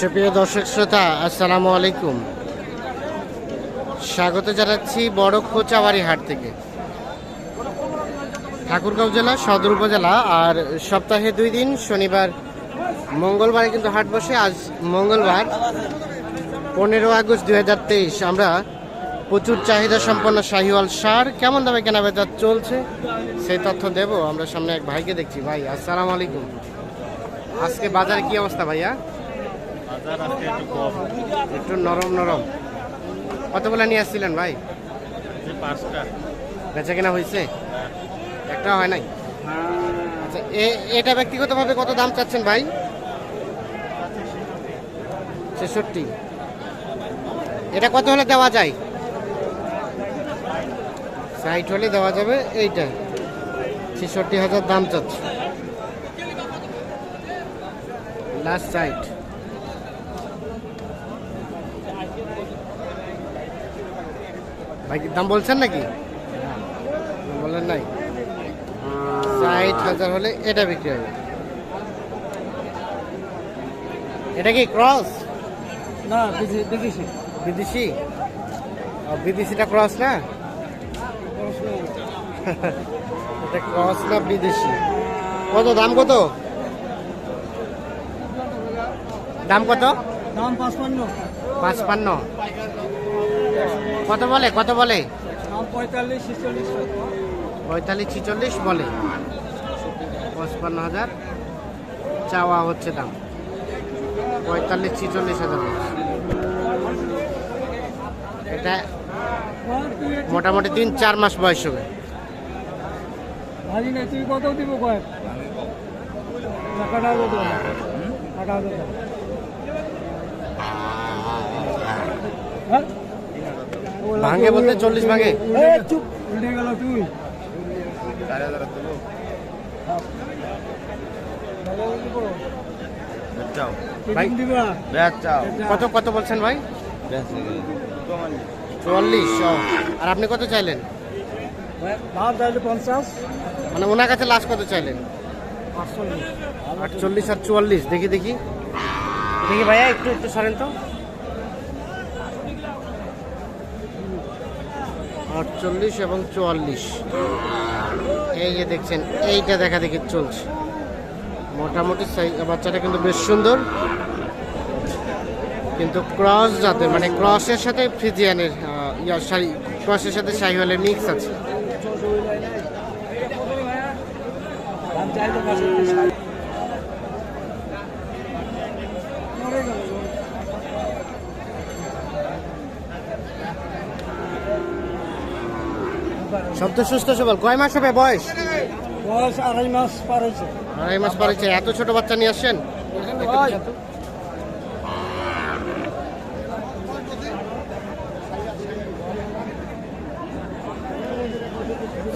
সুপ্রিয় দর্শক শ্রোতা, আসসালামু আলাইকুম। স্বাগত জানাচ্ছি বড় খোঁচাবাড়ি হাট থেকে। ঠাকুরগাঁও জেলা, সদর উপজেলা, আর সপ্তাহে দুই দিন, শনিবার, মঙ্গলবারে কিন্তু হাট বসে। আজ মঙ্গলবার, পনেরো আগস্ট দুই হাজার তেইশ। আমরা প্রচুর চাহিদা সম্পন্ন শাহিওয়াল সার। কেমন দামে কেনা বেচা চলছে? সেই তথ্য দেব। আমরা সামনে এক ভাইকে দেখছি। ভাই, আসসালামু আলাইকুম। আজকে বাজারে কি অবস্থা ভাইয়া? একটু নরম নরম। কতগুলো নিয়ে আসছিলেন ভাই? বেচা কেনা হয়েছে? একটা হয় নাই? আচ্ছা এ- এটা ব্যক্তিগতভাবে কত দাম চাচ্ছেন ভাই? ছেষট্টি। এটা কত হলে দেওয়া যায়? সাইট হলে দেওয়া যাবে এইটা। ছেষট্টি হাজার দাম চাচ্ছে। লাস্ট সাইট ভাই দাম বলছেন নাকি? বলেন নাই। ষাট হাজার হলে এটা বিক্রি হবে। এটা কি ক্রস? না দেখেছি বিদেশি। বিদেশিটা ক্রস না। এটা ক্রস না বিদেশি? কত দাম কত? দাম কত? দাম পাঁচপান্ন। পাঁচপান্ন। কত বলে কত বলে? পঁয়তাল্লিশ ছেচল্লিশ বলে। পঁচপান্ন হাজার। চাওয়া হচ্ছে দাম। পঁয়তাল্লিশ ছিচল্লিশ হাজার এটা মোটামুটি তিন চার মাস বয়স হবে। কত দিব কয়েক? ভাঙে বলতে চল্লিশ ভাঙে। উল্টে গেল তুই কত কত বলছেন ভাই? চুয়াল্লিশ। আর আপনি কত চাইলেন? পঞ্চাশ। মানে ওনার কাছে লাস্ট কত চাইলেন? আটচল্লিশ আর চুয়াল্লিশ। দেখি দেখি। দেখি ভাইয়া একটু একটু সরেন তো। আটচল্লিশ এবং চুয়াল্লিশ। এই যে দেখছেন, এইটা দেখা দেখি চলছে। মোটামুটি বাচ্চাটা কিন্তু বেশ সুন্দর। কিন্তু ক্রস জাতের মানে ক্রসের সাথে ফ্রিজিয়ানের শাড়ি ক্রসের সাথে শাহিওয়ালের মিক্স আছে দাম চাইলে পঁয়ষট্টি ষাট। মরে গেল। সব তো সুস্থ সবল। কয় মাস হবে বয়স? বয়স আড়াই মাস পার হয়েছে। আড়াই মাস পরে এত ছোট বাচ্চা নিয়ে আসছেন? ভাই,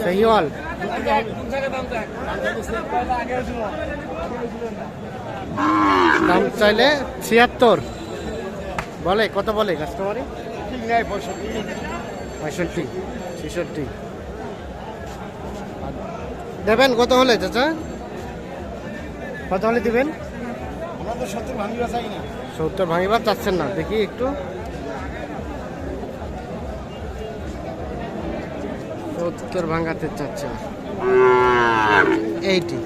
শাহিওয়াল দাম চাইলে ছিয়াত্তর। বলে কত বলে কাস্টমারে পঁয়ষট্টি ছেষট্টি। দেবেন? কত হলে চাচা? কত হলে দিবেন? সত্তর ভাঙিবার চাচ্ছেন না। দেখি একটু। সত্তর ভাঙাতে চাচ্ছে এইটি।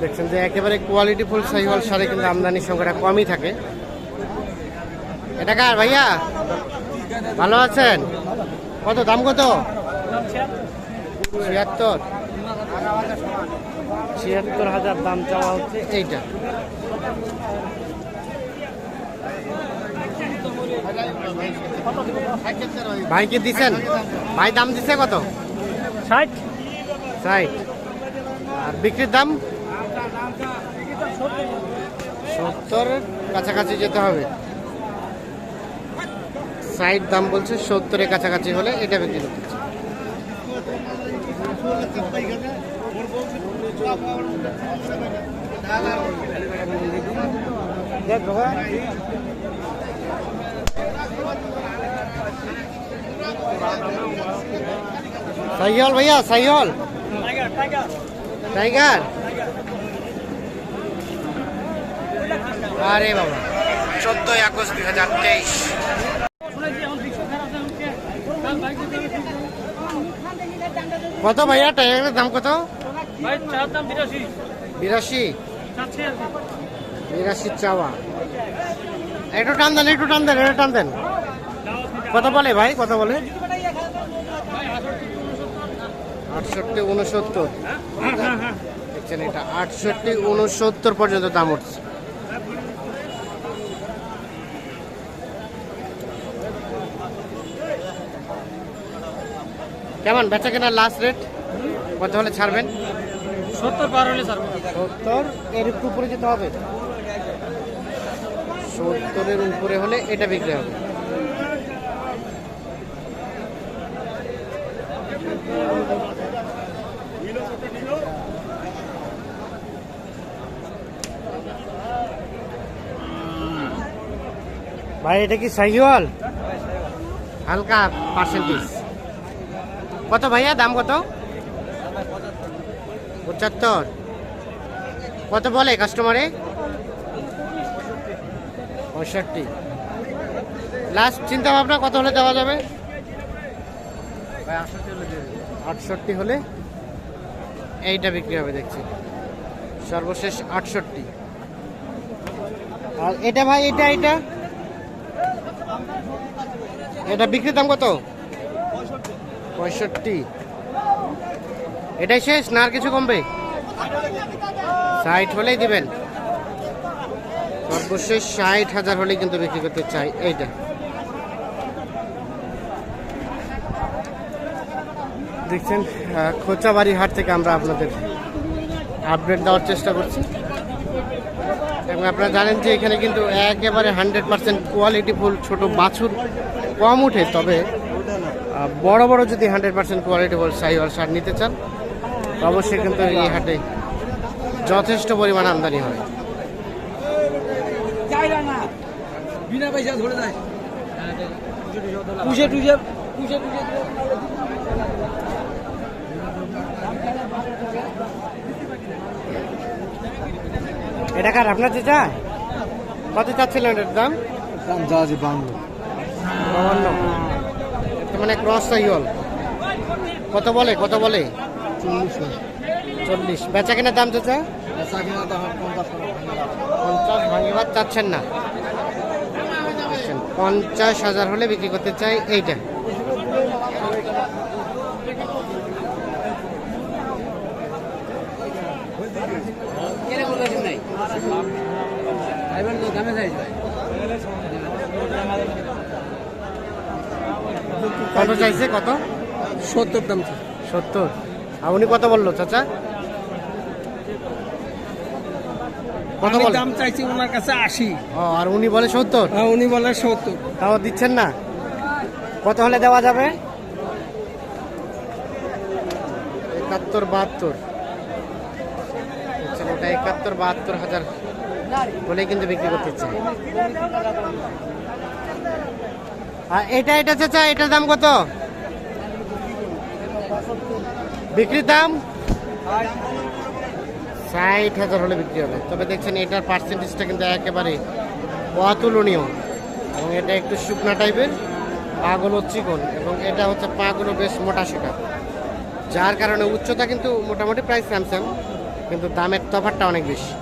দেখছেন যে একেবারে কোয়ালিটি ফুল সাইহল সারে কিন্তু আমদানির সংখ্যাটা কমই থাকে। এটা কার ভাইয়া? ভালো আছেন? কত দাম কত? ছিয়াত্তর। ছিয়াত্তর হাজার দাম চাওয়া হচ্ছে। এইটা। ভাইকে দিছেন? ভাই দাম দিছে কত? ষাট। ষাট। আর বিক্রির দাম? সত্তর। কাছাকাছি যেতে হবে। ষাট দাম বলছে সত্তরের কাছাকাছি হলে এটা বিক্রি করতে সাইহল ভাইয়া সাইহল। টাইগার। আরে বাবা। চোদ্দই আগস্ট দুই হাজার তেইশ। কত ভাইয়া টাইগারের দাম কত? বিরাশি। বিরাশি? চাওয়া। একটু টান দেন একটু টান দেন একটু টান দেন। কত বলে ভাই কত বলে? আটষট্টি উনসত্তর। দেখছেন এটা আটষট্টি উনসত্তর পর্যন্ত দাম উঠছে। কেমন বেচা কেনার লাস্ট রেট কত হলে ছাড়বেন? সত্তর পার হলে সত্তর এর একটু উপরে যেতে হবে? সত্তরের উপরে হলে এটা বিক্রি হবে। ভাই এটা কি সাইওয়াল হালকা পার্সেন্টেজ কত ভাইয়া? দাম কত? পঁচাত্তর। কত বলে কাস্টমারে পঁয়ষট্টি। লাস্ট চিন্তা ভাবনা কত হলে দেওয়া যাবে? আটষট্টি হলে? এইটা বিক্রি হবে, দেখছি। সর্বশেষ আটষট্টি। আর এটা ভাই, এটা এটা? এটা বিক্রির দাম কত? পঁয়ষট্টি। এটাই শেষ না আর কিছু কমবে? ষাট হলেই দিবেন। সর্বশেষ ষাট হাজার হলেই কিন্তু বিক্রি করতে চাই এইটা। দেখছেন খোঁচাবাড়ি হাট থেকে আমরা আপনাদের আপডেট দেওয়ার চেষ্টা করছি। এবং আপনারা জানেন যে এখানে কিন্তু একেবারে হান্ড্রেড পার্সেন্ট কোয়ালিটি ফুল, ছোট বাছুর কম উঠে, তবে বড় বড় যদি হান্ড্রেড পার্সেন্ট কোয়ালিটি ফুল সাইওয়াল সার নিতে চান অবশ্যই কিন্তু এই হাটে যথেষ্ট পরিমাণ আমদানি হয়। বিনা পয়সা ধরে যায়। পুষে টুষে পুষে টুষে এটা কার আপনার চেঁচা? কত চাচ্ছিলেন এটার দাম? দাম যা আছে বাংলো মানে ক্রস সাইওয়াল। কত বলে কত বলে? চল্লিশ বেচা কেনার দাম চাচা? বেচা পঞ্চাশ ভাঙিবার চাচ্ছেন না। আচ্ছা, পঞ্চাশ হাজার হলে বিক্রি করতে চাই এইটা। কত চাইছে কত? সত্তর দাম সত্তর। আর উনি কত বলল চাচা? কত বলে দাম চাইছি ওনার কাছে আশি। ও আর উনি বলে সত্তর? উনি বলে সত্তর। তাও দিচ্ছেন না? কত হলে দেওয়া যাবে? একাত্তর বাহাত্তর। ওটা একাত্তর বাহাত্তর হাজার বলে কিন্তু বিক্রি করতে চাই আর এটা এটা চাচা, এটার দাম কত? বিক্রির দাম? ষাট হাজার হলে বিক্রি হবে। তবে দেখছেন এটার পার্সেন্টেজটা কিন্তু একেবারে অতুলনীয়। এবং এটা একটু শুকনা টাইপের পাগুলো চিকন। এবং এটা হচ্ছে পাগুলো বেশ মোটা শেখা যার কারণে উচ্চতা কিন্তু মোটামুটি প্রায় স্যামসাং কিন্তু দামের তফাৎটা অনেক বেশি।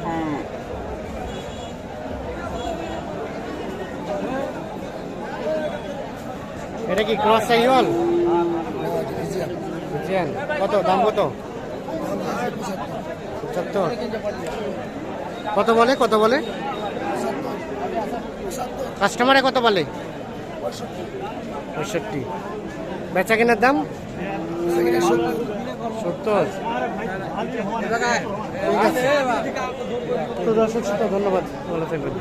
এটা কি ক্রস বুঝছেন? কত? দাম কত? পঁচাত্তর। কত বলে? কত বলে? কাস্টমারে কত বলে? পঁয়ষট্টি। বেচা কেনার দাম? সত্তর। ঠিক আছে। দর্শক, ধন্যবাদ। ভালো থাকবেন।